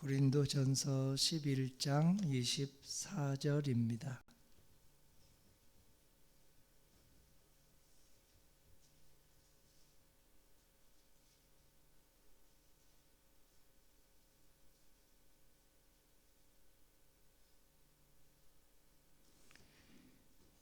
고린도전서 11장 24절입니다.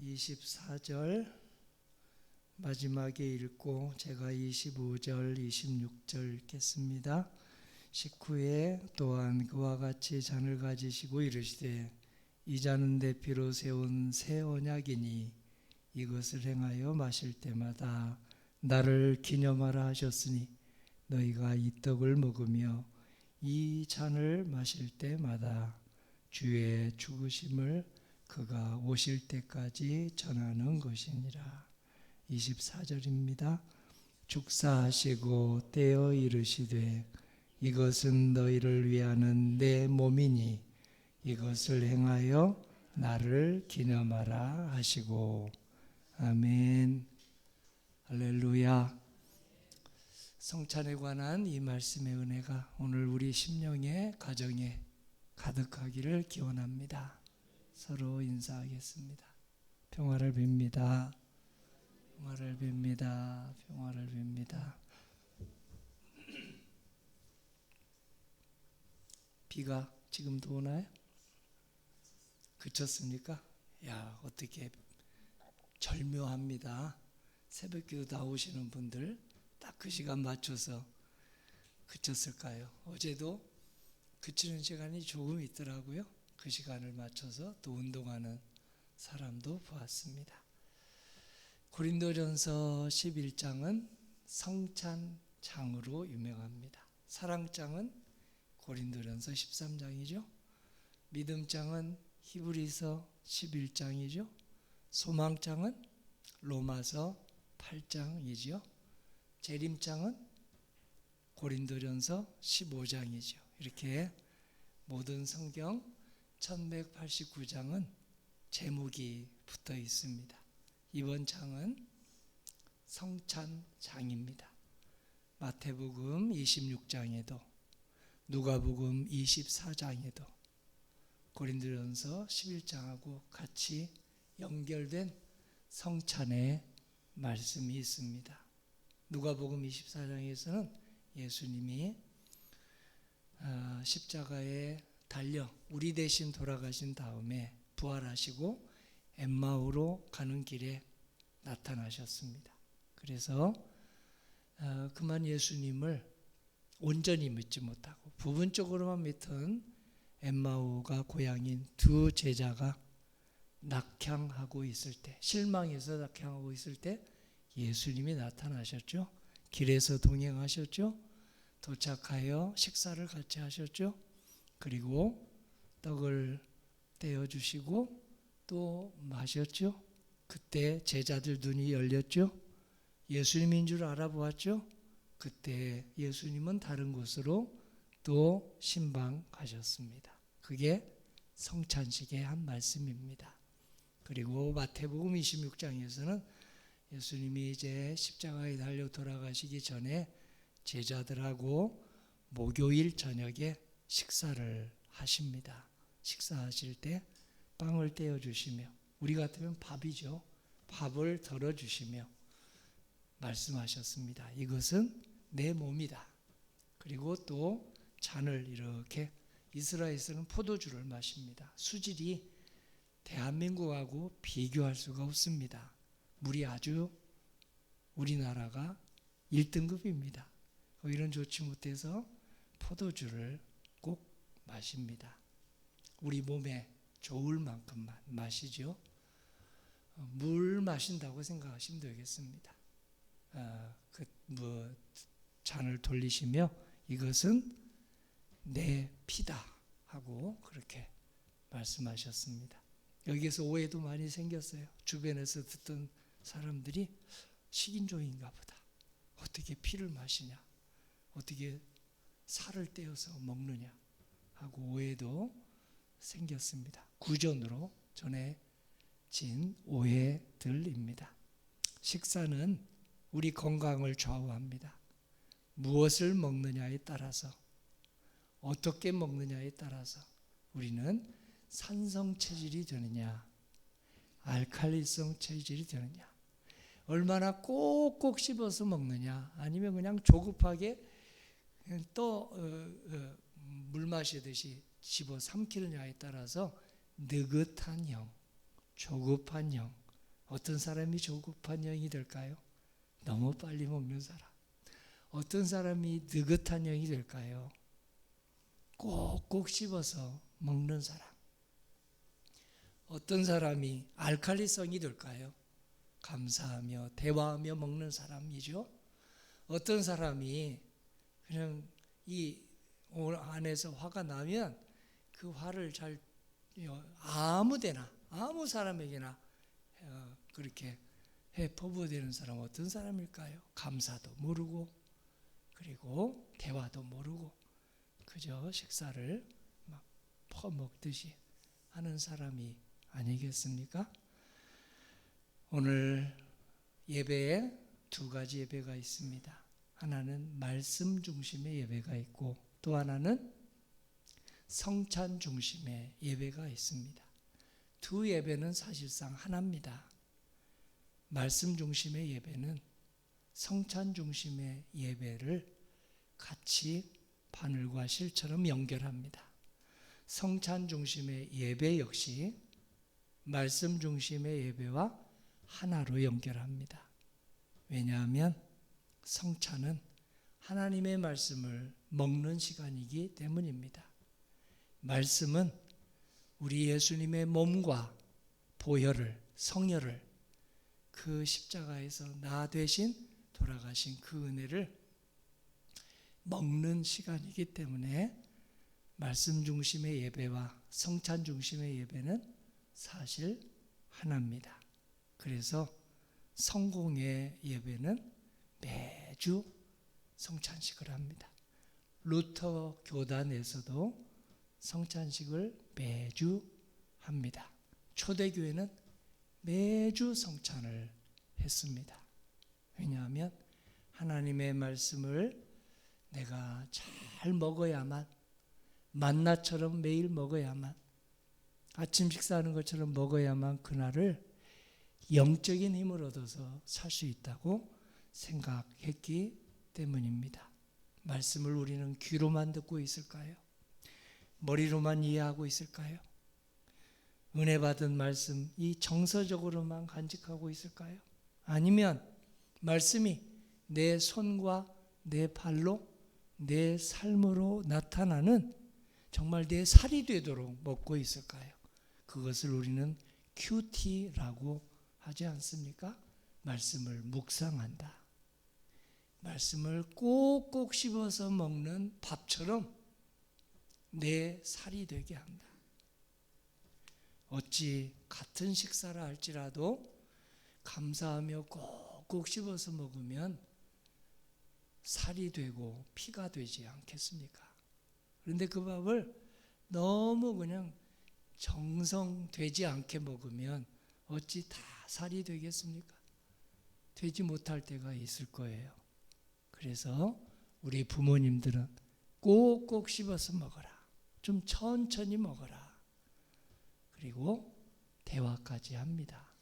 (24절) 마지막에 읽고 제가 25절, 26절 읽겠습니다. 식후에 또한 그와 같이 잔을 가지시고 이르시되 이 잔은 내 피로 세운 새 언약이니 이것을 행하여 마실 때마다 나를 기념하라 하셨으니 너희가 이 떡을 먹으며 이 잔을 마실 때마다 주의 죽으심을 그가 오실 때까지 전하는 것이니라. 24절입니다. 축사하시고 떼어 이르시되 이것은 너희를 위하는 내 몸이니 이것을 행하여 나를 기념하라 하시고 아멘 할렐루야 성찬에 관한 이 말씀의 은혜가 오늘 우리 심령의 가정에 가득하기를 기원합니다. 서로 인사하겠습니다. 평화를 빕니다. 평화를 빕니다. 평화를 빕니다. 비가 지금도 오나요? 그쳤습니까? 야, 어떻게 절묘합니다. 새벽기도 나오시는 분들 딱 그 시간 맞춰서 그쳤을까요? 어제도 그치는 시간이 조금 있더라고요. 그 시간을 맞춰서 또 운동하는 사람도 보았습니다. 고린도전서 11장은 성찬장으로 유명합니다. 사랑장은 고린도전서 13장이죠. 믿음장은 히브리서 11장이죠. 소망장은 로마서 8장이지요. 재림장은 고린도전서 15장이죠. 이렇게 모든 성경 1189장은 제목이 붙어 있습니다. 이번 장은 성찬장입니다. 마태복음 26장에도 누가복음 24장에도 고린도전서 11장하고 같이 연결된 성찬의 말씀이 있습니다. 누가복음 24장에서는 예수님이 십자가에 달려 우리 대신 돌아가신 다음에 부활하시고 엠마오로 가는 길에 나타나셨습니다. 그래서 그만 예수님을 온전히 믿지 못하고 부분적으로만 믿던 엠마오가 고향인 두 제자가 낙향하고 있을 때 실망해서 낙향하고 있을 때 예수님이 나타나셨죠. 길에서 동행하셨죠. 도착하여 식사를 같이 하셨죠. 그리고 떡을 떼어 주시고 또 마셨죠. 그때 제자들 눈이 열렸죠. 예수님인 줄 알아보았죠. 그때 예수님은 다른 곳으로 또 신방 가셨습니다. 그게 성찬식의 한 말씀입니다. 그리고 마태복음 26장에서는 예수님이 이제 십자가에 달려 돌아가시기 전에 제자들하고 목요일 저녁에 식사를 하십니다. 식사하실 때 빵을 떼어 주시며 우리 같으면 밥이죠. 밥을 덜어 주시며 말씀하셨습니다. 이것은 내 몸이다. 그리고 또 잔을 이렇게 이스라엘에서는 포도주를 마십니다. 수질이 대한민국하고 비교할 수가 없습니다. 물이 아주 우리나라가 1등급입니다. 이런 좋지 못해서 포도주를 꼭 마십니다. 우리 몸에 좋을 만큼만 마시죠. 어, 물 마신다고 생각하시면 되겠습니다. 아, 그뭐 잔을 돌리시며 이것은 내 피다 하고 그렇게 말씀하셨습니다. 여기에서 오해도 많이 생겼어요. 주변에서 듣던 사람들이 식인종인가 보다. 어떻게 피를 마시냐? 어떻게 살을 떼어서 먹느냐? 하고 오해도 생겼습니다. 구전으로 전해진 오해들입니다. 식사는 우리 건강을 좌우합니다. 무엇을 먹느냐에 따라서 어떻게 먹느냐에 따라서 우리는 산성 체질이 되느냐, 알칼리성 체질이 되느냐, 얼마나 꼭꼭 씹어서 먹느냐, 아니면 그냥 조급하게 또 물 마시듯이 집어 삼키느냐에 따라서 느긋한 영, 조급한 영, 어떤 사람이 조급한 영이 될까요? 너무 빨리 먹는 사람. 어떤 사람이 느긋한 영이 될까요? 꼭꼭 씹어서 먹는 사람. 어떤 사람이 알칼리성이 될까요? 감사하며 대화하며 먹는 사람이죠. 어떤 사람이 그냥 이 안에서 화가 나면 그 화를 잘 아무데나 아무 사람에게나 어, 그렇게 해 퍼부어대는 사람 어떤 사람일까요? 감사도 모르고 그리고 대화도 모르고 그저 식사를 막 퍼먹듯이 하는 사람이 아니겠습니까? 오늘 예배에 두 가지 예배가 있습니다. 하나는 말씀 중심의 예배가 있고 또 하나는 성찬 중심의 예배가 있습니다. 두 예배는 사실상 하나입니다. 말씀 중심의 예배는 성찬 중심의 예배를 같이 바늘과 실처럼 연결합니다. 성찬 중심의 예배 역시 말씀 중심의 예배와 하나로 연결합니다. 왜냐하면 성찬은 하나님의 말씀을 먹는 시간이기 때문입니다. 말씀은 우리 예수님의 몸과 보혈을 성혈을 그 십자가에서 나 대신 돌아가신 그 은혜를 먹는 시간이기 때문에 말씀 중심의 예배와 성찬 중심의 예배는 사실 하나입니다. 그래서 성공의 예배는 매주 성찬식을 합니다. 루터 교단에서도 성찬식을 매주 합니다. 초대교회는 매주 성찬을 했습니다. 왜냐하면 하나님의 말씀을 내가 잘 먹어야만 만나처럼 매일 먹어야만 아침 식사하는 것처럼 먹어야만 그날을 영적인 힘을 얻어서 살 수 있다고 생각했기 때문입니다. 말씀을 우리는 귀로만 듣고 있을까요? 머리로만 이해하고 있을까요? 은혜 받은 말씀 이 정서적으로만 간직하고 있을까요? 아니면 말씀이 내 손과 내 발로 내 삶으로 나타나는 정말 내 살이 되도록 먹고 있을까요? 그것을 우리는 큐티라고 하지 않습니까? 말씀을 묵상한다. 말씀을 꼭꼭 씹어서 먹는 밥처럼 내 살이 되게 한다. 어찌 같은 식사를 할지라도 감사하며 꼭꼭 씹어서 먹으면 살이 되고 피가 되지 않겠습니까? 그런데 그 밥을 너무 그냥 정성되지 않게 먹으면 어찌 다 살이 되겠습니까? 되지 못할 때가 있을 거예요. 그래서 우리 부모님들은 꼭꼭 씹어서 먹어라. 좀 천천히 먹어라. 그리고 대화까지 합니다.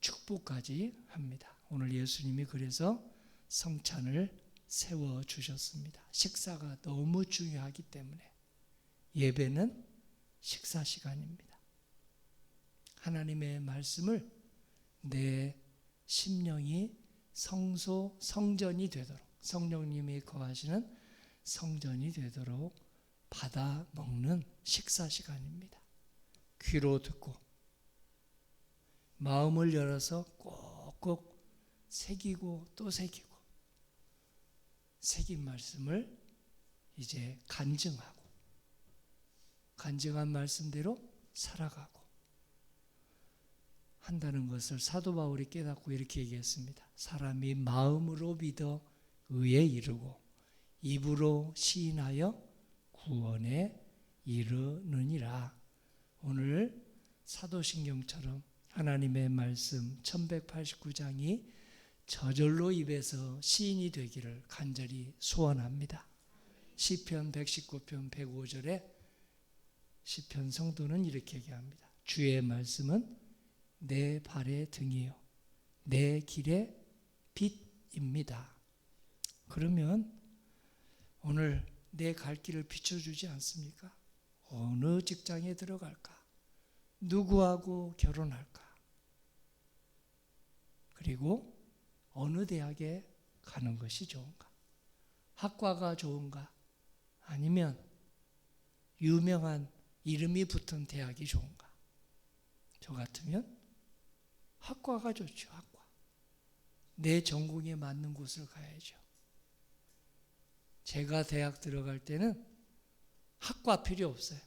축복까지 합니다. 오늘 예수님이 그래서 성찬을 세워 주셨습니다. 식사가 너무 중요하기 때문에 예배는 식사 시간입니다. 하나님의 말씀을 내 심령이 성소 성전이 되도록 성령님이 거하시는 성전이 되도록 받아 먹는 식사 시간입니다. 귀로 듣고 마음을 열어서 꼭꼭 새기고 또 새기고 새긴 말씀을 이제 간증하고 간증한 말씀대로 살아가고 한다는 것을 사도 바울이 깨닫고 이렇게 얘기했습니다. 사람이 마음으로 믿어 의에 이르고 입으로 시인하여 구원에 이르느니라. 오늘 사도신경처럼 하나님의 말씀 1189장이 저절로 입에서 시인이 되기를 간절히 소원합니다. 시편 119편 105절에 시편 성도는 이렇게 얘기합니다. 주의 말씀은 내 발의 등이요 내 길의 빛입니다. 그러면 오늘 내 갈 길을 비춰주지 않습니까? 어느 직장에 들어갈까? 누구하고 결혼할까? 그리고 어느 대학에 가는 것이 좋은가? 학과가 좋은가? 아니면 유명한 이름이 붙은 대학이 좋은가? 저 같으면 학과가 좋죠, 학과. 내 전공에 맞는 곳을 가야죠. 제가 대학 들어갈 때는 학과 필요 없어요.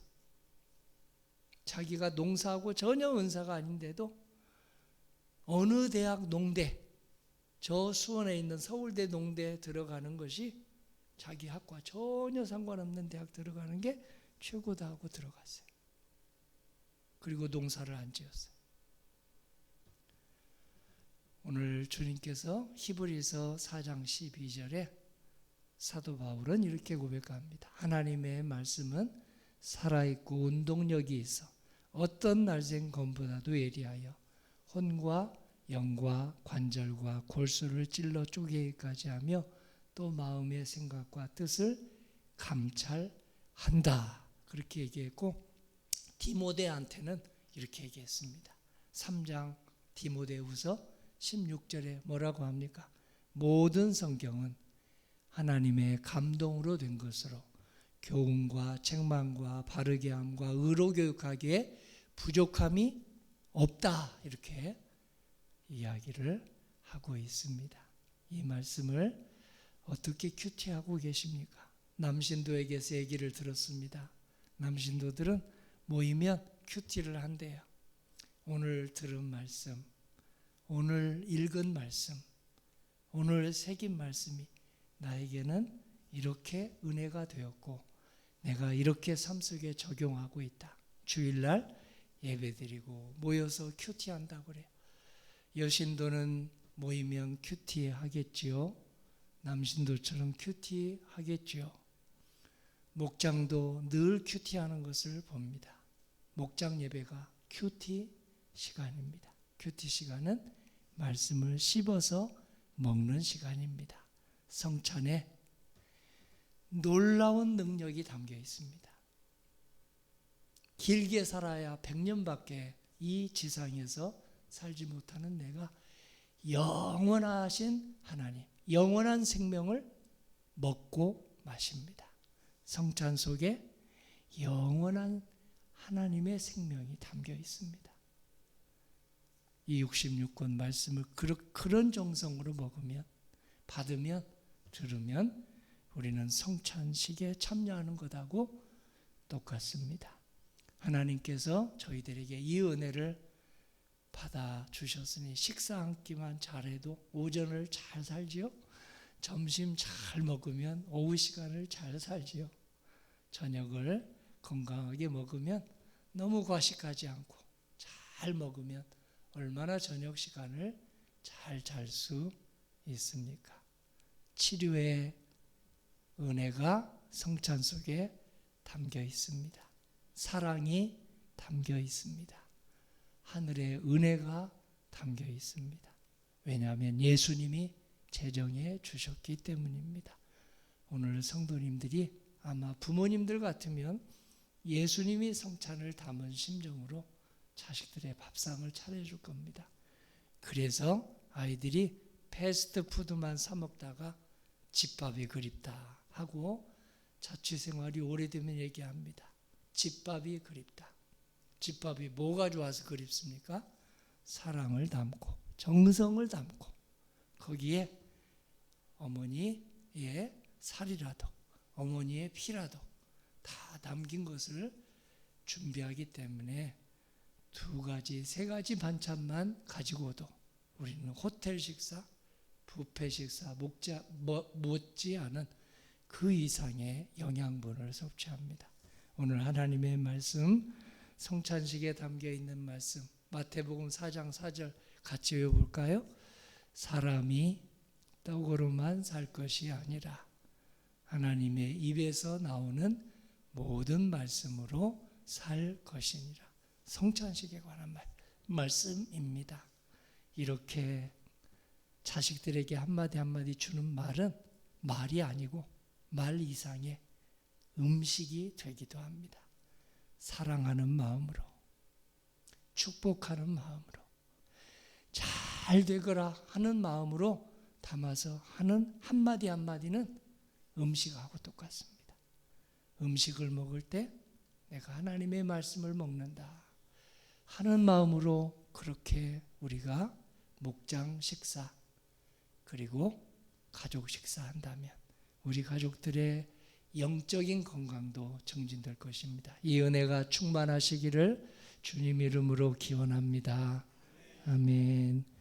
자기가 농사하고 전혀 은사가 아닌데도 어느 대학 농대, 저 수원에 있는 서울대 농대에 들어가는 것이 자기 학과 전혀 상관없는 대학 들어가는 게 최고다 하고 들어갔어요. 그리고 농사를 안 지었어요. 오늘 주님께서 히브리서 4장 12절에 사도 바울은 이렇게 고백합니다. 하나님의 말씀은 살아있고 운동력이 있어 어떤 날생 검보다도 예리하여 혼과 영과 관절과 골수를 찔러 쪼개기까지 하며 또 마음의 생각과 뜻을 감찰한다. 그렇게 얘기했고 디모데한테는 이렇게 얘기했습니다. 3장 디모데후서 16절에 뭐라고 합니까? 모든 성경은 하나님의 감동으로 된 것으로 교훈과 책망과 바르게 함과 의로 교육하기에 부족함이 없다. 이렇게 이야기를 하고 있습니다. 이 말씀을 어떻게 큐티하고 계십니까? 남신도에게서 얘기를 들었습니다. 남신도들은 모이면 큐티를 한대요. 오늘 들은 말씀, 오늘 읽은 말씀, 오늘 새긴 말씀이 나에게는 이렇게 은혜가 되었고 내가 이렇게 삶 속에 적용하고 있다. 주일날 예배 드리고 모여서 큐티한다 그래요. 여신도는 모이면 큐티 하겠지요. 남신도처럼 큐티 하겠지요. 목장도 늘 큐티 하는 것을 봅니다. 목장 예배가 큐티 시간입니다. 큐티 시간은 말씀을 씹어서 먹는 시간입니다. 성찬에 놀라운 능력이 담겨 있습니다. 길게 살아야 100년밖에 이 지상에서 살지 못하는 내가 영원하신 하나님, 영원한 생명을 먹고 마십니다. 성찬 속에 영원한 하나님의 생명이 담겨 있습니다. 이 66권 말씀을 그런 정성으로 먹으면, 받으면, 들으면 우리는 성찬식에 참여하는 것하고 똑같습니다. 하나님께서 저희들에게 이 은혜를 받아 주셨으니 식사 한 끼만 잘해도 오전을 잘 살지요. 점심 잘 먹으면 오후 시간을 잘 살지요. 저녁을 건강하게 먹으면 너무 과식하지 않고 잘 먹으면 얼마나 저녁 시간을 잘 잘 수 있습니까? 치료의 은혜가 성찬 속에 담겨 있습니다. 사랑이 담겨 있습니다. 하늘의 은혜가 담겨 있습니다. 왜냐하면 예수님이 제정해 주셨기 때문입니다. 오늘 성도님들이 아마 부모님들 같으면 예수님이 성찬을 담은 심정으로 자식들의 밥상을 차려줄 겁니다. 그래서 아이들이 패스트푸드만 사 먹다가 집밥이 그립다 하고 자취생활이 오래되면 얘기합니다. 집밥이 그립다. 집밥이 뭐가 좋아서 그립습니까? 사랑을 담고 정성을 담고 거기에 어머니의 살이라도 어머니의 피라도 다 담긴 것을 준비하기 때문에 두 가지, 세 가지 반찬만 가지고도 우리는 호텔 식사, 부페 식사 뭐, 못지 않은 그 이상의 영양분을 섭취합니다. 오늘 하나님의 말씀 성찬식에 담겨 있는 말씀 마태복음 4장 4절 같이 외워볼까요? 사람이 떡으로만 살 것이 아니라 하나님의 입에서 나오는 모든 말씀으로 살 것이니라. 성찬식에 관한 말, 말씀입니다. 이렇게 자식들에게 한마디 한마디 주는 말은 말이 아니고 말 이상의 음식이 되기도 합니다. 사랑하는 마음으로, 축복하는 마음으로, 잘 되거라 하는 마음으로 담아서 하는 한마디 한마디는 음식하고 똑같습니다. 음식을 먹을 때 내가 하나님의 말씀을 먹는다 하는 마음으로 그렇게 우리가 목장 식사 그리고 가족 식사한다면 우리 가족들의 영적인 건강도 증진될 것입니다. 이 은혜가 충만하시기를 주님 이름으로 기원합니다. 아멘.